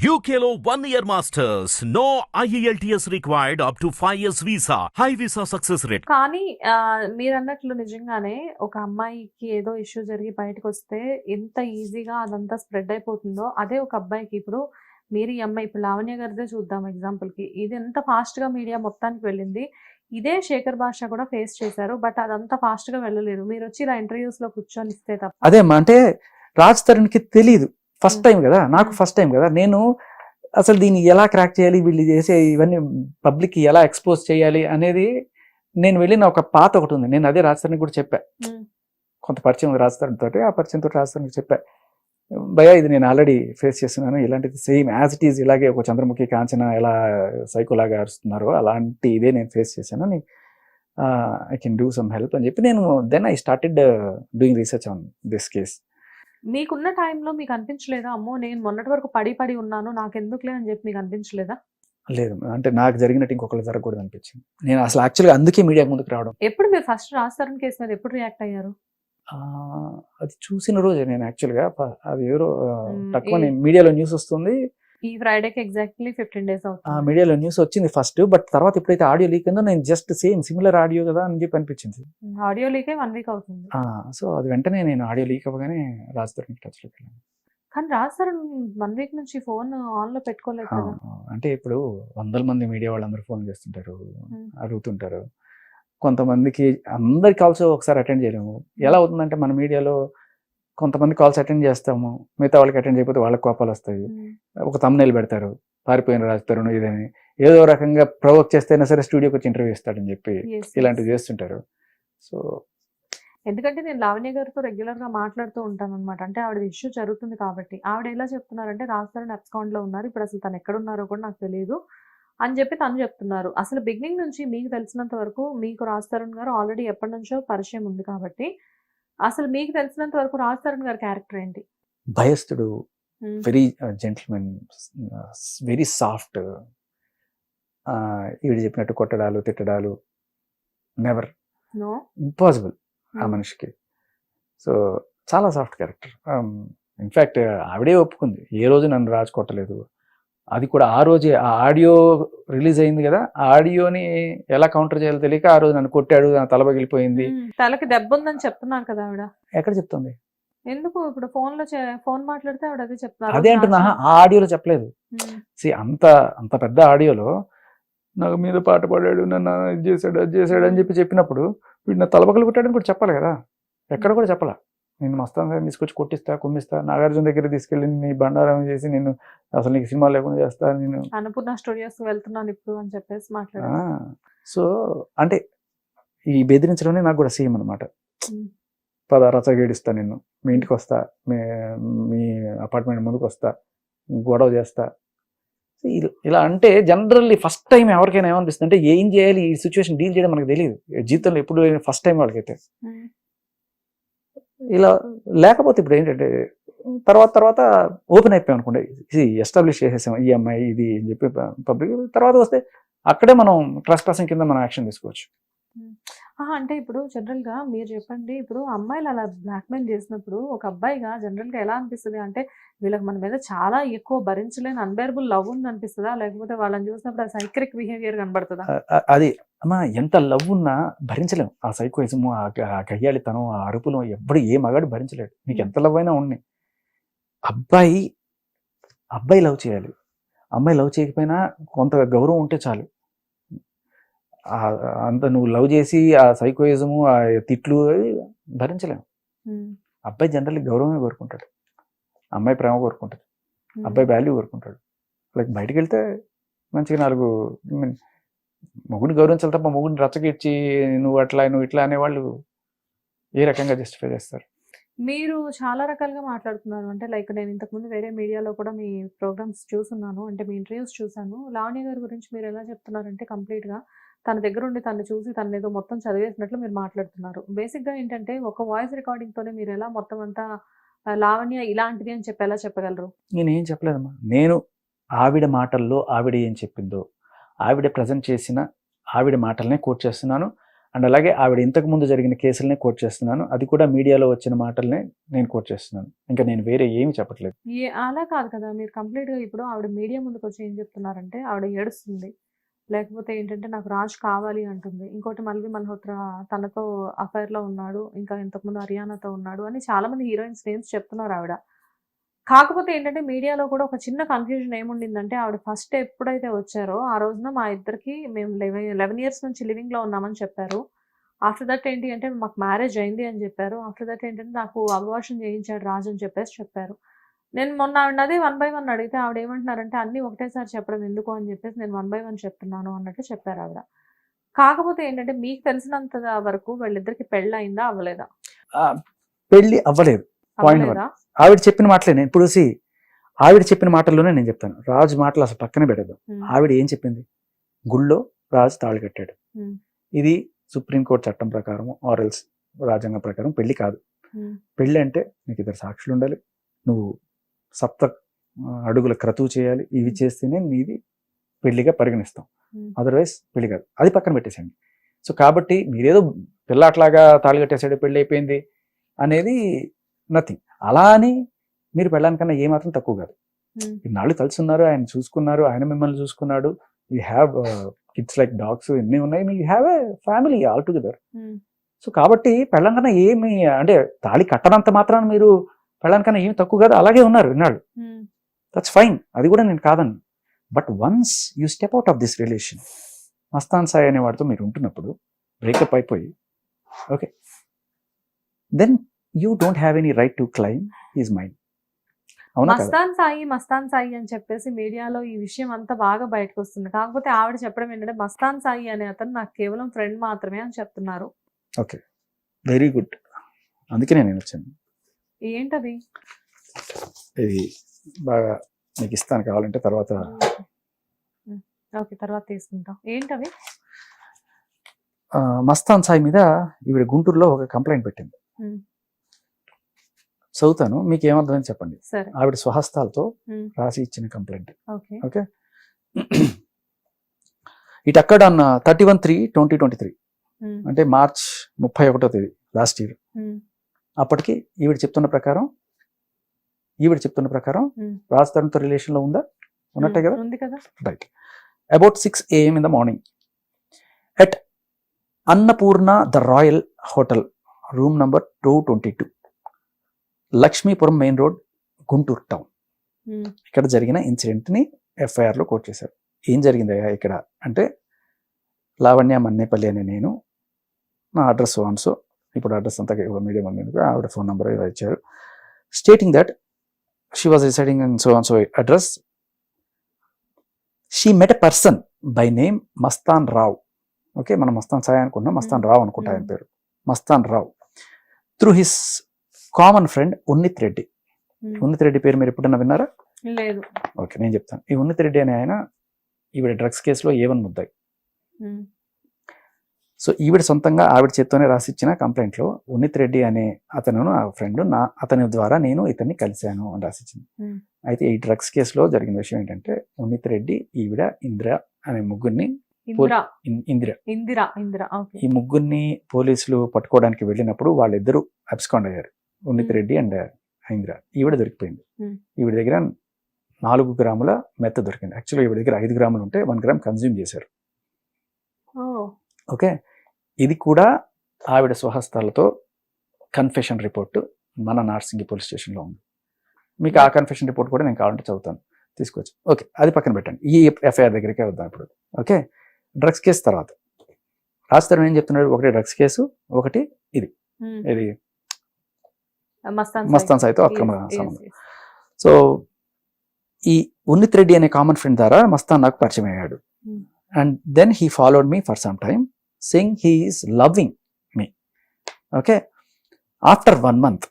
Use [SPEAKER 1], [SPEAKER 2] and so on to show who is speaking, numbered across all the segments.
[SPEAKER 1] One year masters. No E IELTS required up to 5 years visa. High visa success rate.
[SPEAKER 2] కానీ మీరు అన్నట్లు నిజంగానే ఒక అమ్మాయికి ఏదో ఇష్యూ జరిగి బయటకు వస్తే ఎంత ఈజీగా అదంతా స్ప్రెడ్ అయిపోతుందో అదే ఒక అబ్బాయికి ఇప్పుడు మీరు ఈ అమ్మాయి ఇప్పుడు లావణ్య గారిదే చూద్దాం ఎగ్జాంపుల్కి ఇది ఎంత ఫాస్ట్గా మీడియా మొత్తానికి వెళ్ళింది ఇదే శేఖర్ భాష కూడా ఫేస్ చేశారు బట్ అదంతా ఫాస్ట్గా వెళ్ళలేదు మీరు వచ్చి ఇలా ఇంటర్వ్యూస్లో కూర్చొని ఇస్తే తప్ప
[SPEAKER 3] అదే అమ్మా అంటే రాజ్ తరుణ్కి తెలియదు ఫస్ట్. టైం కదా? నాకు. ఫస్ట్ టైం కదా? నేను అసలు దీన్ని ఎలా క్రాక్ చేయాలి? వీళ్ళు చేసే ఇవన్నీ పబ్లిక్కి ఎలా ఎక్స్పోజ్ చేయాలి అనేది నేను వెళ్ళిన ఒక పాత ఒకటి ఉంది. నేను అదే రాజ్ తరుణ్కి కూడా చెప్పా. కొంత పరిచయం ఉంది రాజ్ తరుణ్ తోటి ఆ పరిచయం తోటి రాజ్ తరుణ్కి చెప్పా. భయ ఇది నేను ఆల్రెడీ ఫేస్ చేస్తున్నాను. ఇలాంటిది సేమ్ యాజ్ ఇట్ ఈజ్ ఇలాగే ఒక చంద్రముఖి కాంచన ఎలా సైకోలాగా అరుస్తున్నారో అలాంటి ఇదే నేను ఫేస్ చేశాను. I can do some help అని చెప్పి నేను then I started doing research on this case
[SPEAKER 2] మీకున్న టైంలో మీకు అనిపించలేదా? అమ్మో! నేను మొన్నటి వరకు పడి పడి ఉన్నాను నాకెందుకులే అని చెప్పి మీకు అనిపించలేదా?
[SPEAKER 3] లేదు. అంటే నాకు జరిగినట్టు ఇంకొకరు జరగకూడదు అనిపించింది. నేను అసలు యాక్చువల్గా అందుకే మీడియా ముందుకు రావడం.
[SPEAKER 2] ఎప్పుడు మీరు ఫస్ట్ రాస్తారని కేసు మీద ఎప్పుడు రియాక్ట్ అయ్యారు?
[SPEAKER 3] అది చూసిన రోజే నేను యాక్చువల్గా. అది ఎవరో. తక్కువ నేను మీడియాలో న్యూస్ వస్తుంది.
[SPEAKER 2] ఈ ఫ్రైడేకి ఎగ్జాక్ట్లీ ఫిఫ్టీన్ డేస్
[SPEAKER 3] ఆ
[SPEAKER 2] అవుతుంది.
[SPEAKER 3] మీడియాలో న్యూస్ వచ్చింది ఫస్ట్ బట్ తర్వాత ఎప్పుడైతే ఆడియో లీక్ అయిందో నేను జస్ట్ సేమ్ సిమిలర్ ఆడియో కదా అని చెప్పి అనిపించింది.
[SPEAKER 2] ఆడియో లీకే వన్ వీక్ అవుతుంది.
[SPEAKER 3] సో అది వెంటనే నేను ఆడియో లీక్ అవ్వగానే రాజధాని టచ్లోకి వెళ్ళాను.
[SPEAKER 2] కానీ రాస్తారు వన్ వీక్ నుంచి ఫోన్ ఆన్లో పెట్టుకోలేదు
[SPEAKER 3] అంటే ఇప్పుడు వందల మంది మీడియా వాళ్ళందరూ ఫోన్ చేస్తుంటారు. అడుగుతుంటారు. కొంతమందికి అందరి కాల్స్ ఒకసారి అటెండ్ చేయలేము. ఎలా అవుతుందంటే మన మీడియాలో కొంతమంది కాల్స్ అటెండ్ చేస్తాము. మిగతా వాళ్ళకి అటెండ్ చేయకపోతే వాళ్ళకి కోపాలు వస్తాయి. ఒక తమ్నైల్ పెడతారు. పారిపోయిన రాజుతారు ఇదని. ఏదో రకంగా ప్రొవోక్ చేస్తేనే సరే స్టూడియోకి వచ్చి ఇంటర్వ్యూ ఇస్తాడని చెప్పి ఇలాంటివి. చేస్తుంటారు. సో
[SPEAKER 2] ఎందుకంటే నేను లావణ్య గారితో రెగ్యులర్గా మాట్లాడుతూ ఉంటాను అనమాట అంటే ఆవిడ ఇష్యూ జరుగుతుంది కాబట్టి. ఆవిడ ఎలా చెప్తున్నారంటే రాజధాని అబ్స్కౌంట్లో ఉన్నారు. ఇప్పుడు అసలు తను ఎక్కడ ఉన్నారో కూడా నాకు తెలియదు అని చెప్పి తను చెప్తున్నారు. అసలు బిగినింగ్ నుంచి మీకు తెలిసినంత వరకు మీకు రాజ్ తరుణ్ గారు ఆల్రెడీ ఎప్పటి నుంచో పరిచయం ఉంది కాబట్టి అసలు మీకు తెలిసినంత వరకు రాజ్ తరుణ్ గారి క్యారెక్టర్ ఏంటి?
[SPEAKER 3] భయస్థుడు వెరీ జెంటిల్మెన్ వెరీ సాఫ్ట్ ఈవిడ చెప్పినట్టు కొట్టడాలు తిట్టడాలు నెవర్? ఇంపాసిబుల్ ఆ. మనిషికి. సో చాలా సాఫ్ట్ క్యారెక్టర్ ఇన్ఫ్యాక్ట్ ఆవిడే ఒప్పుకుంది. ఏ రోజు నన్ను రాజు కొట్టలేదు. అది కూడా ఆ రోజే ఆ ఆడియో రిలీజ్ అయింది కదా ఆ ఆడియోని ఎలా కౌంటర్ చేయాలో తెలియక ఆ రోజు నన్ను కొట్టాడు నా తల పగిలిపోయింది.
[SPEAKER 2] తలకి దెబ్బ ఉందని చెప్తున్నారు కదా ఆవిడ.
[SPEAKER 3] ఎక్కడ చెప్తుంది?
[SPEAKER 2] ఎందుకు ఇప్పుడు ఫోన్లో ఫోన్ మాట్లాడితే ఆవిడ అదే చెప్తున్నారు
[SPEAKER 3] అదే అంటున్నా ఆ ఆడియోలో చెప్పలేదు. సి అంత అంత పెద్ద ఆడియోలో నాకు మీద పాట పాడాడు నన్ను ఇది చేశాడు అది చేశాడు అని చెప్పి చెప్పినప్పుడు వీడు నా తలపగలు కొట్టాడని కూడా చెప్పాలి కదా. ఎక్కడ కూడా చెప్పాల? నేను మస్తాన్ గారిని తీసుకొచ్చి కొట్టిస్తా కుమ్మిస్తా. నాగార్జున దగ్గర తీసుకెళ్ళి నీ బండారం చేసి నేను అసలు నీకు సినిమా లేకుండా చేస్తా నేను
[SPEAKER 2] అన్నపూర్ణ స్టూడియోస్ వెళ్తున్నాను ఇప్పుడు అని చెప్పేసి మాట్లాడారు.
[SPEAKER 3] సో అంటే ఈ బెదిరించడం నాకు కూడా సేమ్ అనమాట. పద రచగేడిస్తా నిన్ను. మీ ఇంటికి వస్తా మీ మీ అపార్ట్మెంట్ ముందుకు వస్తా గొడవ చేస్తా. ఇలా అంటే జనరల్లీ ఫస్ట్ టైం ఎవరికైనా ఏమనిపిస్తుంది అంటే ఏం చేయాలి ఈ సిచ్యువేషన్ డీల్ చేయడం మనకు తెలియదు జీవితంలో ఎప్పుడు ఫస్ట్ టైం వాళ్ళకైతే. ఇలా లేకపోతే ఇప్పుడు ఏంటంటే తర్వాత తర్వాత ఓపెన్ అయిపోయాం అనుకోండి. ఇది ఎస్టాబ్లిష్ చేసేసాం ఈ అమ్మాయి ఇది అని చెప్పి పబ్లిక్ తర్వాత వస్తే అక్కడే మనం ట్రస్ట్ పర్సన్ కింద మనం యాక్షన్ తీసుకోవచ్చు.
[SPEAKER 2] అంటే ఇప్పుడు జనరల్గా మీరు చెప్పండి ఇప్పుడు అమ్మాయిలు అలా బ్లాక్మెయిల్ చేసినప్పుడు ఒక అబ్బాయిగా జనరల్గా ఎలా అనిపిస్తుంది? అంటే వీళ్ళకి మన మీద చాలా ఎక్కువ భరించలేని అన్బేరబుల్ లవ్ ఉంది అనిపిస్తుందా లేకపోతే వాళ్ళని చూసినప్పుడు సైక్రిక్ బిహేవియర్ కనబడుతుందా?
[SPEAKER 3] అది అమ్మా ఎంత లవ్ ఉన్నా భరించలేం. ఆ సైకోయిజం ఆ గ- ఆ అరుపులు ఎప్పుడు ఏ మగాడు భరించలేడు. నీకు ఎంత లవ్ అయినా ఉన్నాయి అబ్బాయి అబ్బాయి లవ్ చేయాలి. అమ్మాయి లవ్ చేయకపోయినా కొంత గౌరవం ఉంటే చాలు. అంత నువ్వు లవ్ చేసి ఆ సైకోయిజము ఆ తిట్లు అవి భరించలేం.
[SPEAKER 2] ఉమ్,
[SPEAKER 3] అబ్బాయి జనరల్లీ గౌరవమే కోరుకుంటాడు. అమ్మాయి ప్రేమ కోరుకుంటాడు. అబ్బాయి వాల్యూ కోరుకుంటాడు. లైక్ బయటికి వెళ్తే మంచిగా నాలుగు మొగుడిని గౌరవించాలి తప్ప మొగుడిని రచ్చగిచ్చి నువ్వు అట్లా నువ్వు ఇట్లా అనేవాళ్ళు ఏ రకంగా జస్టిఫై చేస్తారు?
[SPEAKER 2] మీరు చాలా రకాలుగా మాట్లాడుతున్నారు. అంటే లైక్ నేను ఇంతకుముందు వేరే మీడియాలో కూడా మీ ప్రోగ్రామ్స్ చూసున్నాను. అంటే మీ ఇంటర్వ్యూస్ చూసాను లావణ్య గారి గురించి మీరు ఎలా చెప్తున్నారంటే complete గా తన దగ్గర ఉండి తను చూసి తను ఏదో మొత్తం చదివేసినట్లు మీరు మాట్లాడుతున్నారు. Basic గా ఏంటంటే ఒక వాయిస్ తోనే మీరు ఎలా మొత్తం అంతా లావణ్య ఇలాంటిది అని చెప్పి ఎలా చెప్పగలరు?
[SPEAKER 3] నేను ఏం చెప్పలేదమ్మా. నేను ఆవిడ మాటల్లో ఆవిడ ఏం చెప్పిందో ఆవిడ ప్రజెంట్ చేసిన ఆవిడ మాటలనే కోట్ చేస్తున్నాను. అండ్ అలాగే ఆవిడ ఇంతకుముందు జరిగిన కేసులనే కోట్ చేస్తున్నాను. అది కూడా మీడియాలో వచ్చిన మాటలనే నేను కోట్ చేస్తున్నాను. ఇంకా నేను వేరే ఏమి చెప్పట్లేదు.
[SPEAKER 2] అలా కాదు కదా. మీరు కంప్లీట్గా ఇప్పుడు ఆవిడ మీడియా ముందుకు వచ్చి ఏం చెప్తున్నారంటే ఆవిడ ఏడుస్తుంది. లేకపోతే ఏంటంటే నాకు రాజ్ కావాలి అంటుంది. ఇంకోటి మల్వి మల్హోత్రా తనతో అఫైర్లో ఉన్నాడు. ఇంకా ఇంతకుముందు హర్యానాతో ఉన్నాడు అని చాలామంది హీరోయిన్స్ నేమ్స్ చెప్తున్నారు ఆవిడ. కాకపోతే ఏంటంటే మీడియాలో కూడా ఒక చిన్న కన్ఫ్యూజన్ ఏముండిందంటే ఆవిడ ఫస్ట్ ఎప్పుడైతే వచ్చారో ఆ రోజున మా ఇద్దరికి మేము లెవెన్ ఇయర్స్ నుంచి లివింగ్లో ఉన్నామని చెప్పారు. ఆఫ్టర్ దట్ ఏంటి అంటే మాకు మ్యారేజ్ అయింది అని చెప్పారు. ఆఫ్టర్ దట్ ఏంటంటే నాకు అబార్షన్ చేయించాడు రాజు అని చెప్పేసి చెప్పారు. నేను మొన్న ఆవిడ అదే వన్ బై వన్ అడిగితే ఆవిడ ఏమంటున్నారంటే అన్ని ఒకటేసారి చెప్పడం ఎందుకు అని చెప్పేసి నేను వన్ బై వన్ చెప్తున్నాను అన్నట్టు చెప్పారు ఆవిడ. కాకపోతే ఏంటంటే మీకు తెలిసినంత వరకు వాళ్ళిద్దరికి పెళ్ళి అయిందా అవ్వలేదా.
[SPEAKER 3] పెళ్ళి. అవ్వలేదా? ఆవిడ చెప్పిన మాటలే నేను. ఇప్పుడు see, ఆవిడ చెప్పిన మాటల్లోనే నేను చెప్తాను. రాజు మాటలు అసలు పక్కన పెడదాం
[SPEAKER 2] ఉమ్,
[SPEAKER 3] ఆవిడ ఏం చెప్పింది? గుళ్ళో రాజు తాళి కట్టాడు. ఇది సుప్రీంకోర్టు చట్టం ప్రకారం ఆర్ఎల్స్ రాజ్యాంగం ప్రకారం పెళ్ళి కాదు. పెళ్ళి అంటే నీకు ఇద్దరు సాక్షులు ఉండాలి. నువ్వు సప్త అడుగుల క్రతువు చేయాలి. ఇవి చేస్తేనే నీది పెళ్ళిగా పరిగణిస్తాం. అదర్వైజ్ పెళ్ళి కాదు. అది పక్కన పెట్టేసండి సో కాబట్టి మీరేదో పిల్ల అట్లాగా తాళి కట్టేసాడు పెళ్ళి అయిపోయింది అనేది నథింగ్. అలా అని మీరు పెళ్ళానికన్నా ఏమాత్రం తక్కువ కాదు. ఇన్నాళ్ళు కలిసి ఉన్నారు ఆయన చూసుకున్నారు ఆయన మిమ్మల్ని చూసుకున్నాడు. You have kids like dogs ఎన్ని ఉన్నాయి. మీ have a family all together so కాబట్టి పెళ్ళానికన్నా ఏమి అంటే తాళి కట్టనంత మాత్రాన మీరు పెళ్ళానికన్నా ఏమి తక్కువ కాదు. అలాగే ఉన్నారు ఇన్నాళ్ళు. దట్స్ ఫైన్ అది కూడా నేను కాదను. But once you step out of this relation Mastan Sai అనే వాడితో మీరు ఉంటున్నప్పుడు బ్రేకప్ అయిపోయి okay then you don't have any right to claim his mind
[SPEAKER 2] Mastan Sai Mastan Sai అని చెప్పేసి మీడియాలో ఈ విషయం అంతా బాగా బయటకు వస్తుంది కాకపోతే ఆవిడ చెప్పడం ఏంటంటే మస్తాన్ సాయి అనే అతను నాకు కేవలం ఫ్రెండ్ మాత్రమే అని చెప్తున్నారు.
[SPEAKER 3] ఓకే. వెరీ గుడ్ అందుకనే నేను వచ్చాను
[SPEAKER 2] ఏంటది?
[SPEAKER 3] ఇది బాగా మీకు ఇస్తాను కావాలంటే తర్వాత
[SPEAKER 2] ఓకే తర్వాత తీసుకుంటాం. ఏంటవి?
[SPEAKER 3] మస్తాన్ సాయి మీద ఈవిడ గుంటూరులో ఒక కంప్లైంట్ పెట్టింది. చదువుతాను. మీకు ఏమర్థమైంది చెప్పండి ఆవిడ స్వహస్తాలతో రాసి ఇచ్చిన కంప్లైంట్.
[SPEAKER 2] ఓకే.
[SPEAKER 3] ఇట్ అక్కడ అన్న thirty one three twenty twenty three. అంటే మార్చ్ ముప్పై ఒకటో తేదీ లాస్ట్ ఇయర్. అప్పటికి ఈవిడ చెప్తున్న ప్రకారం ఈవిడ చెప్తున్న ప్రకారం. రాజ్ తరుణ్తో రిలేషన్లో ఉందా? ఉన్నట్టే కదా? Right about six A M in the morning at Annapurna the royal hotel room number two twenty two Lakshmipuram main road Guntur town. ఇక్కడ జరిగిన ఇన్సిడెంట్ని ఎఫ్ఐఆర్లో కోట్ చేశారు. ఏం జరిగిందయ్యా ఇక్కడ? అంటే లావణ్య మన్నేపల్లి అనే నేను నా అడ్రస్ ఆన్సో ఇప్పుడు అడ్రస్ అంతా మీడియం ఉంది ఆవిడ ఫోన్ నెంబర్ ఇలా ఇచ్చారు. Stating that she was residing in so on so address. She met a person by name Mastan Rao. Okay మనం మస్తాన్ సాయి అనుకున్నాం మస్తాన్ రావ్ అనుకుంటా ఆయన. పేరు. Mastan Rao. Through his common friend Unnith Reddy.
[SPEAKER 2] Um,
[SPEAKER 3] Unnith Reddy పేరు మీరు ఎప్పుడన్నా విన్నారా?
[SPEAKER 2] లేదు.
[SPEAKER 3] ఓకే నేను చెప్తాను. ఈ ఉన్నిత్ రెడ్డి అనే ఆయన ఈవిడ డ్రగ్స్ కేసులో ఏవన్ ముద్దాయి.
[SPEAKER 2] ఉమ్,
[SPEAKER 3] సో ఈవిడ సొంతంగా ఆవిడ చేత్తోనే రాసిచ్చిన కంప్లైంట్లో ఉన్నిత్ రెడ్డి అనే అతను నా ఫ్రెండ్ నా అతని ద్వారా నేను ఇతన్ని కలిశాను అని రాసిచ్చింది.
[SPEAKER 2] Hmm.
[SPEAKER 3] అయితే ఈ డ్రగ్స్ కేసులో జరిగిన విషయం ఏంటంటే ఉన్నిత్ రెడ్డి ఈవిడ ఇందిర అనే ముగ్గురిని
[SPEAKER 2] ఇందిరా.
[SPEAKER 3] ఇందిర.
[SPEAKER 2] ఇందిరా
[SPEAKER 3] ఈ ముగ్గురిని పోలీసులు పట్టుకోవడానికి వెళ్ళినప్పుడు వాళ్ళిద్దరూ అబ్స్కాండ్ అయ్యారు. ఉన్నిత్. రెడ్డి అండ్ ఇందిర ఈవిడ దొరికిపోయింది. ఈవిడ దగ్గర నాలుగు గ్రాముల మెత్త దొరికింది. యాక్చువల్లీ ఈవిడ దగ్గర ఐదు గ్రాములు ఉంటే వన్ గ్రామ్ కన్జ్యూమ్ చేశారు. ఓకే? ఇది కూడా ఆవిడ స్వహస్తాలతో కన్ఫెషన్ రిపోర్ట్ మన నార్సింగి పోలీస్ స్టేషన్లో ఉంది. మీకు ఆ కన్ఫెషన్ రిపోర్ట్ కూడా నేను కావాలంటే చదువుతాను. తీసుకొచ్చి ఓకే అది పక్కన పెట్టండి. ఈ ఎఫ్ఐఆర్ దగ్గరికే వద్దాం ఇప్పుడు. ఓకే? డ్రగ్స్ కేసు తర్వాత. రాస్తారు ఏం చెప్తున్నాడు? ఒకటి డ్రగ్స్ కేసు ఒకటి
[SPEAKER 2] ఉమ్,
[SPEAKER 3] ఇది
[SPEAKER 2] మస్తాన్
[SPEAKER 3] సాయితో అక్రమ సంబంధం. సో ఈ ఉన్నిత్ రెడ్డి అనే కామన్ ఫ్రెండ్ ద్వారా మస్తాన్ నాకు పరిచయం అయ్యాడు. And then he followed me for some time saying he's loving me okay after one month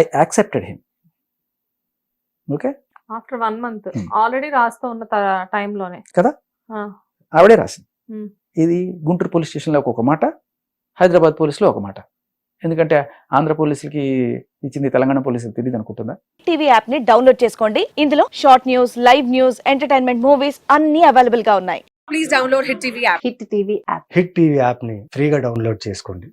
[SPEAKER 3] I accepted him okay
[SPEAKER 2] after one month. Already రాస్తూ ఉన్న టైంలోనే
[SPEAKER 3] కదా? ఆవిడే రాసింది.
[SPEAKER 2] Hmm.
[SPEAKER 3] ఇది గుంటూరు పోలీస్ స్టేషన్లో ఒక మాట హైదరాబాద్ పోలీసులో ఒక మాట. ఎందుకంటే ఆంధ్ర పోలీసులకి ఇచ్చింది తెలంగాణ పోలీసులకు తెలియదు అనుకుంటుందా?
[SPEAKER 4] టీవీ యాప్ని డౌన్లోడ్ చేసుకోండి. ఇందులో short news live news entertainment movies అన్ని అవైలబుల్గా ఉన్నాయి.
[SPEAKER 5] Please download Hit TV app.
[SPEAKER 6] Hit TV app
[SPEAKER 7] Hit TV యాప్ని ఫ్రీగా డౌన్లోడ్ చేసుకోండి.